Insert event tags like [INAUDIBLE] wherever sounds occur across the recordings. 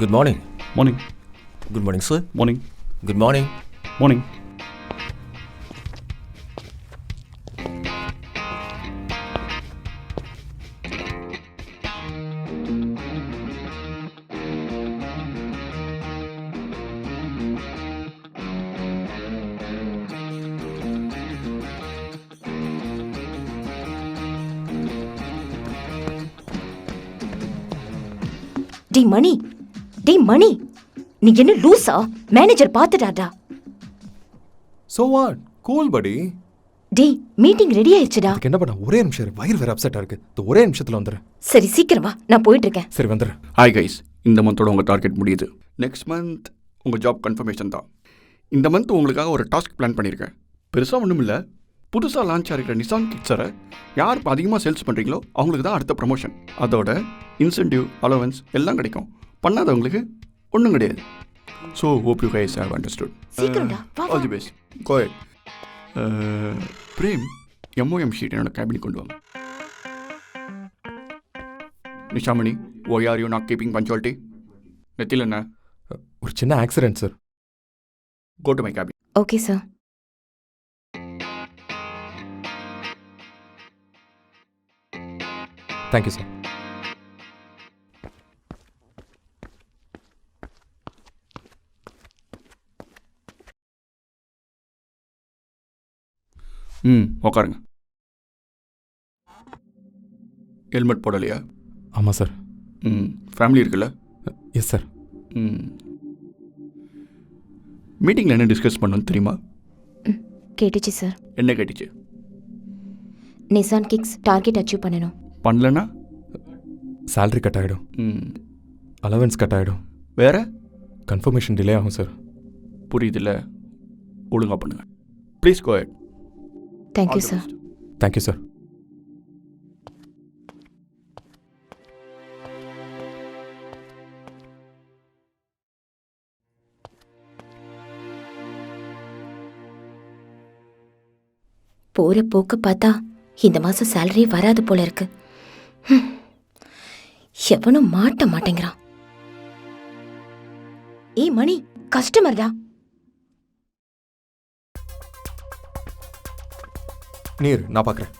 good morning morning good morning sir morning good morning morning டேய் மணி டேய் மணி நீ என்ன லூசா? மேனேஜர் பார்த்துட்டாடா ஸோ வாட் கூல் படி டேய் மீட்டிங் ரெடி ஆயிடுச்சுடா. அதுக்கு என்ன பண்ண ஒரே நிமிஷம் இரு. வயிறு வேற அப்செட்டாக இருக்கு. ஒரே நிமிஷத்தில் வந்துடுறேன் சரி சீக்கிரம் வா. நான் போயிட்டு இருக்கேன் சரி வந்துடுறேன் ஹாய் கைஸ் இந்த மந்தோட உங்கள் டார்கெட் முடியுது. நெக்ஸ்ட் மந்த் உங்கள் ஜாப் கன்ஃபர்மேஷன் தான். இந்த மந்த் உங்களுக்காக ஒரு டாஸ்க் பிளான் பண்ணியிருக்கேன் பெருசாக ஒன்றும் இல்லை. புதுசாக லான்ச் ஆகிருக்கிற நிசான் கிட்ஸரை யார் இப்போ அதிகமாக சேல்ஸ் பண்ணுறீங்களோ அவங்களுக்கு தான் அடுத்த ப்ரமோஷன் அதோட இன்சென்டிவ் அலவன்ஸ் எல்லாம் கிடைக்கும். பண்ணாதவங்களுக்கு ஒன்றும் கிடையாது. So hope you guys have understood all the best go ahead Prem MOM sheet என்னோட கேபினுக்கு கொண்டு வாங்க. Nishamani oh are you not keeping punctuality நெத்தியில் என்ன? ஒரு சின்ன accident sir go to my cabin okay sir thank you sir ம். உட்காருங்க ஹெல்மெட் போடலையா? ஆமாம் சார். ம். ஃபேமிலி இருக்குல்ல? Yes sir. ம். மீட்டிங்கில் என்ன டிஸ்கஸ் பண்ணணும்னு தெரியுமா? கேட்டுச்சு சார். என்ன கேட்டுச்சு? நிசான் கிக்ஸ் டார்கெட் அச்சீவ் பண்ணணும். பண்ணலன்னா salary கட் ஆகிடும் ம். அலவன்ஸ் கட் ஆகிடும் வேற? கன்ஃபர்மேஷன் டிலே ஆகும் சார். புரியுதுல்ல. ஒழுங்கா பண்ணுங்க. Please go ahead thank you sir thank you sir போற போக்கு பார்த்தா இந்த மாசம் சேலரி வராது போல இருக்கு. எவனும் மாட்ட மாட்டேங்கிறான். ஏய் மணி கஸ்டமர்டா நீர் நான் பார்க்குறேன்.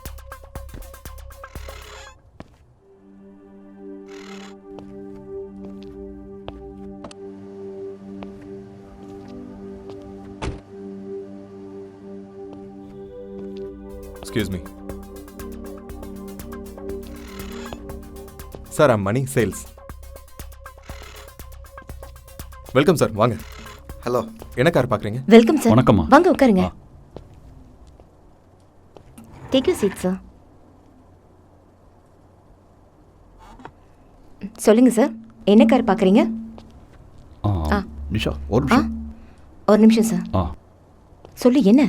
Excuse me sir I'm Mani sales welcome sir வாங்க. ஹலோ என்ன கார் பார்க்குறீங்க? வெல்கம் சார் வணக்கம்மா. வாங்க உட்காருங்க. டேக் யூ சீட் சார் சொல்லுங்க சார் என்ன கார் பார்க்குறீங்க? ஆ. நிஷா ஒரு நிமிஷம். ஒரு நிமிஷம் சார் ஆ. சொல்லு என்ன?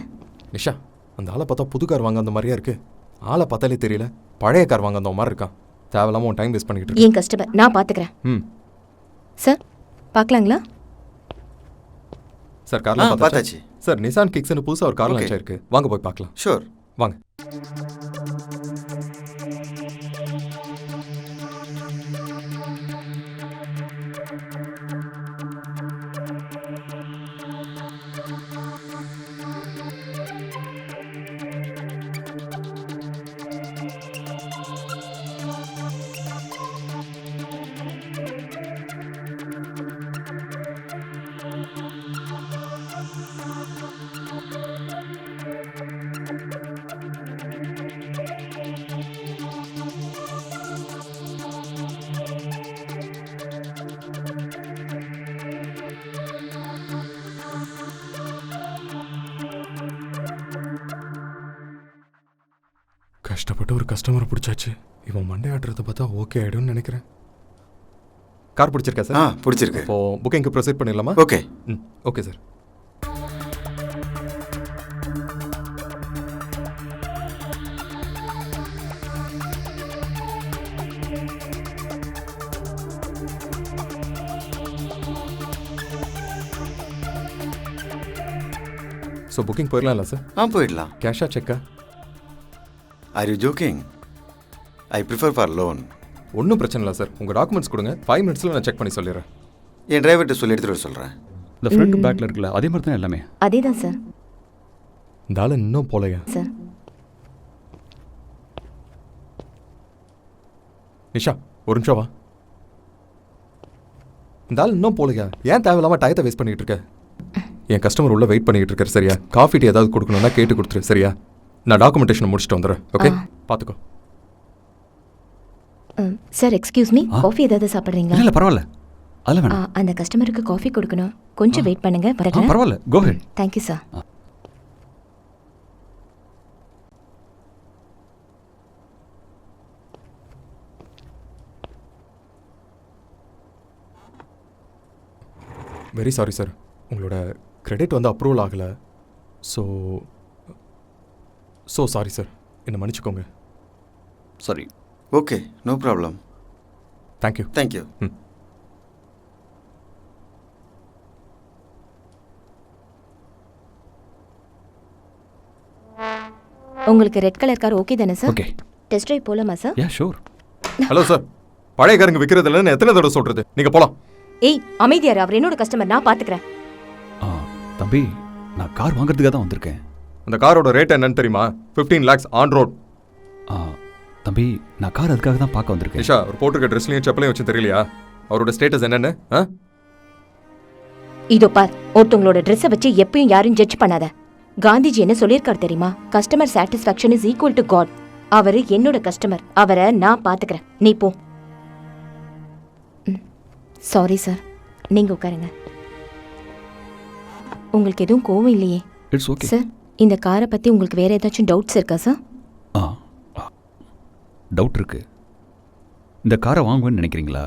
நிஷா அந்த ஆளை பார்த்தா புது கார் வாங்க அந்த மாதிரியா இருக்கு? ஆளை பார்த்தாலே தெரியல பழைய கார் வாங்க அந்த மாதிரி இருக்கான் தேவையில்லாம உன் டைம் வேஸ்ட் பண்ணிக்கிட்டு இருக்கு. என் கஸ்டமர் நான் பார்த்துக்கிறேன். ம். சார் பார்க்கலாங்களா? சார் ஆ கார்லாம் பார்த்தாச்சா. பார்த்தாச்சு. சார் நிசான் கிக்ஸ்னு புதுசாக ஒரு கார் Okay. லான்ச் ஆயிருக்கு. வாங்க போய் பார்க்கலாம். ஷூர் வாங்க கஷ்டப்பட்டு ஒரு கஸ்டமரை பிடிச்சாச்சு. இவன் மண்டே ஆடுறத பார்த்தா ஓகே ஆயிடும்னு நினைக்கிறேன். கார் பிடிச்சிருக்கா ஆ சார் பிடிச்சிருக்கு. இப்போ புக்கிங்க்கு ப்ரொசீட் பண்ணிடலாமா? ஓகே ம் ஓகே சார் ஸோ புக்கிங் போயிடலாம்ல சார் ஆ போயிடலாம். கேஷா செக்கா are you joking I prefer for loan ஒன்றும் பிரச்சனை இல்லை சார் உங்கள் டாக்குமெண்ட்ஸ் கொடுங்க. ஃபைவ் மினிட்ஸில் நான் செக் பண்ணி சொல்லிடுறேன். என் டிரைவர்கிட்ட சொல்லி எடுத்துகிட்டு வர சொல்கிறேன் இந்த ஃப்ரண்ட் பேக்கில் இருக்குல்ல அதே மாதிரி தான் எல்லாமே? அதே தான் சார் இந்த ஆள் இன்னும் போலையா? சார் நிஷா ஒரு நிமிஷம் வா. இந்த ஆள் இன்னும் போலையா? ஏன் தேவையில்லாம டயத்தை வேஸ்ட் பண்ணிட்டு இருக்க? என் கஸ்டமர் உள்ள வெயிட் பண்ணிட்டு இருக்காரு சரியா? காஃபி டீ ஏதாவது கொடுக்கணும்னா கேட்டு கொடுத்துரு சரியா? நான் டாக்குமெண்டேஷன் முடிச்சுட்டு வந்துடுறேன் ஓகே. பார்த்துக்கோ. Sir excuse me? காஃபி ஏதாவது சாப்பிட்றீங்களா? இல்லை பரவாயில்ல. அதெல்லாம் வேணாம். அந்த கஸ்டமருக்கு காஃபி கொடுக்கணும். கொஞ்சம் வெயிட் பண்ணுங்க வரேன் பரவாயில்ல. Go ahead thank you sir very sorry sir உங்களோட கிரெடிட் வந்து அப்ரூவல் ஆகலை. ஸோ ஸோ சாரி சார் என்னை மன்னிச்சுக்கோங்க. சரி okay no problem thank you thank you ம் உங்களுக்கு ரெட் கலர் கார் ஓகே தானே சார் ஓகே டெஸ்ட் ட்ரைவ் போலாமா sir yeah sure hello sir பழைய காருங்க விற்கிறது இல்லைன்னு எத்தனை தடவை சொல்கிறது நீங்கள் போகலாம் ஏய் அமைதியார் அவர் என்னோட கஸ்டமர் நான் பாத்துக்கிறேன். ஆ தம்பி நான் கார் வாங்குறதுக்காக தான் வந்திருக்கேன். அந்த காரோட ரேட் என்னன்னு தெரியுமா? ஃபிஃப்டீன் லேக்ஸ் ஆன் ரோட் ஆ தம்பி நான் கார் அதுக்காக தான் பார்க்க வந்திருக்கேன். நிஷா அவர் போட்டிருக்க ட்ரெஸ்லையும் செப்பலையும் வச்சு தெரியலையா? அவரோட ஸ்டேட்டஸ் என்னன்னு ஆ? இதோ பார் ஒருத்தவங்களோட ட்ரெஸ்ஸை வச்சு எப்பயும் யாரும் ஜட்ஜ் பண்ணாத. காந்திஜி என்ன சொல்லியிருக்காரு தெரியுமா? Customer satisfaction is equal to God அவரு என்னோட கஸ்டமர் அவரை நான் பாத்துக்கிறேன் நீ போ. சாரி சார் நீங்க உட்காருங்க. உங்களுக்கு எதுவும் கோவம் இல்லையே. இட்ஸ் ஓகே சார் இந்த காரை பத்தி உங்களுக்கு வேற ஏதாச்சும் டவுட்ஸ் இருக்கா சார் ஆ டவுட் இருக்கு. இந்த காரை வாங்குவேன்னு நினைக்கிறீங்களா?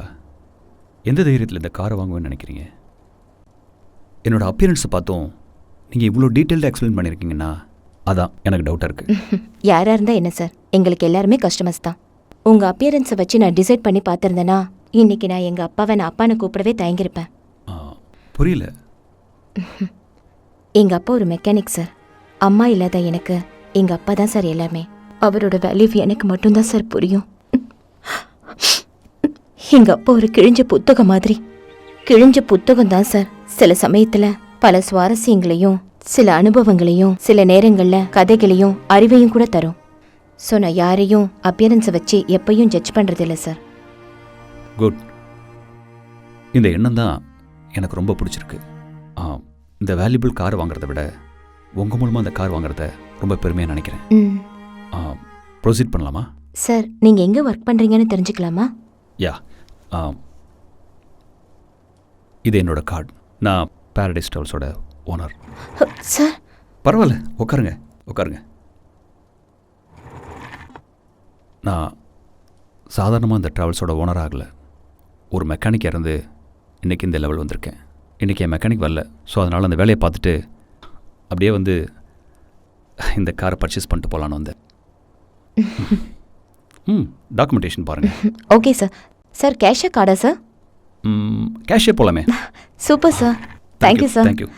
எந்த தைரியத்தில் இந்த காரை வாங்குவேன்னு நினைக்கிறீங்க? என்னோட அப்பியரன்ஸை பார்த்தோம் நீங்கள் இவ்வளோ டீட்டெயில்டாக எக்ஸ்பிளைன் பண்ணியிருக்கீங்கன்னா அதான் எனக்கு டவுட்டாக இருக்குது [LAUGHS] யாரா இருந்தா என்ன சார் எங்களுக்கு எல்லாருமே கஸ்டமர்ஸ் தான். உங்க அப்பியரன்ஸை வச்சு நான் டிசைட் பண்ணி பார்த்திருந்தேனா இன்னைக்கு நான் எங்க அப்பாவை நான் அப்பான்னு கூப்பிடவே தயங்கியிருப்பேன். புரியல. [LAUGHS] எங்க அப்பா ஒரு மெக்கானிக் சார் அம்மா இல்லாத எனக்கு எங்க அப்பா தான் சார் எல்லாமே. அவரோட வேல்யூ எனக்கு மட்டும்தான் சார் புரியும். எங்க அப்பா ஒரு கிழிஞ்ச புத்தகம் மாதிரி. கிழிஞ்ச புத்தகம் தான் சார். சில சமயத்துல பல சுவாரஸ்யங்களையும் சில அனுபவங்களையும் சில நேரங்கள்ல கதைகளையும் அறிவையும் கூட தரும். ஸோ நான் யாரையும் அப்பியரன்ஸை வச்சு எப்பயும் ஜட்ஜ் பண்ணுறதில்ல சார். குட் இந்த எண்ணம் தான் எனக்கு ரொம்ப பிடிச்சிருக்கு. இந்த வேல்யூபிள் கார் வாங்குறத விட உங்கள் மூலமாக இந்த கார் வாங்குறத ரொம்ப பெருமையாக நினைக்கிறேன். ப்ரொசீட் பண்ணலாமா? சார் நீங்க எங்க ஒர்க் பண்றீங்கன்னு தெரிஞ்சுக்கலாமா? யா இது என்னோட கார்டு நான் பாரடைஸ் ட்ராவல்ஸோட ஓனர் சார். பரவாயில்ல உட்காருங்க உட்காருங்க. நான் சாதாரணமாக இந்த ட்ராவல்ஸோட ஓனர் ஆகலை. ஒரு மெக்கானிக் இறந்து இன்றைக்கி இந்த லெவல் வந்திருக்கேன். இன்றைக்கி என் மெக்கானிக் வரல. ஸோ அதனால் அந்த வேலையை பார்த்துட்டு அப்படியே வந்து இந்த காரை பர்ச்சேஸ் பண்ணிட்டு போகலான்னு வந்தேன். [LAUGHS] ம் டாக்குமெண்டேஷன் பாருங்கள் ஓகே சார் சார் கேஷா கார்டா சார் கேஷே போகலாமே super sir thank you sir thank you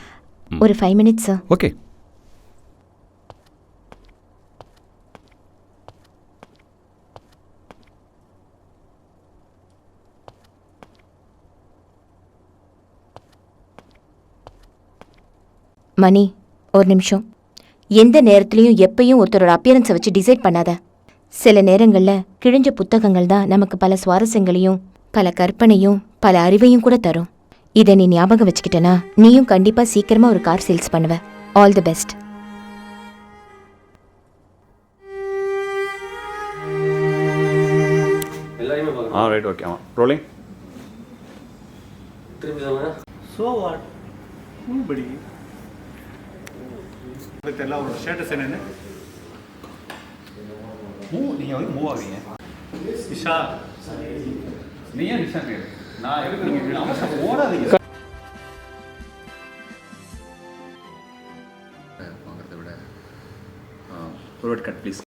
ஒரு five minutes sir okay Mani ஒரு நிமிஷம். எந்த நேரத்துலையும் எப்பயும் ஒருத்தரோட அப்பியரன்ஸை வச்சு டிசைட் பண்ணாத. சில நேரங்களில் கிழிஞ்ச புத்தகங்கள் தான் நமக்கு பல சுவாரஸ்யங்களையும் பல கற்பனையும் பல அறிவையும் கூட தரும். இதை நீ ஞாபகம் வச்சுக்கிட்டனா நீயும் கண்டிப்பாக சீக்கிரமாக ஒரு கார் சேல்ஸ் பண்ணுவ. All the best alright okay ஆமாம் ரோலிங் ஸோ வாட் தெரியல அவரோட ஸ்டேட்டஸ் என்னன்னு? மூவ் நீங்கள் வந்து மூவ் ஆகுறீங்க இஷா நீ ஏன் டிஸ்டர்ப் நான் எதுக்கு நீங்கள் ஓடாதீங்க. வாங்குறத விட ஒரு கட் ப்ளீஸ்